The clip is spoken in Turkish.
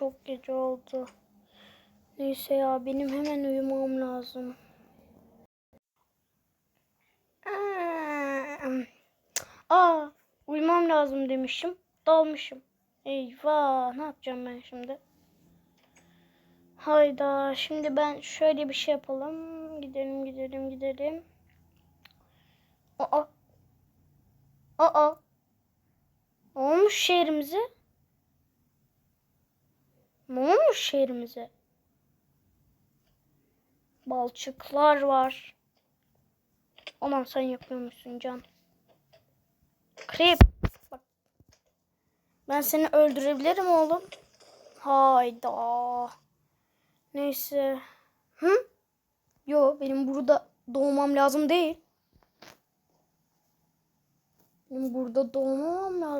çok gece oldu. Neyse ya benim hemen uyumam lazım. Aa, uyumam lazım demişim. Dalmışım. Eyvah, ne yapacağım ben şimdi? Hayda, şimdi ben şöyle bir şey yapalım. Gidelim, gidelim, gidelim. Aa. Aa. Olmuş şehrimize? Ne olmuş şehrimize? Balçıklar var. Aman sen yapıyormuşsun can. Creep. Bak. Ben seni öldürebilirim oğlum. Hayda. Neyse. Hı? Yo benim burada doğmam lazım değil. Benim burada doğmam lazım.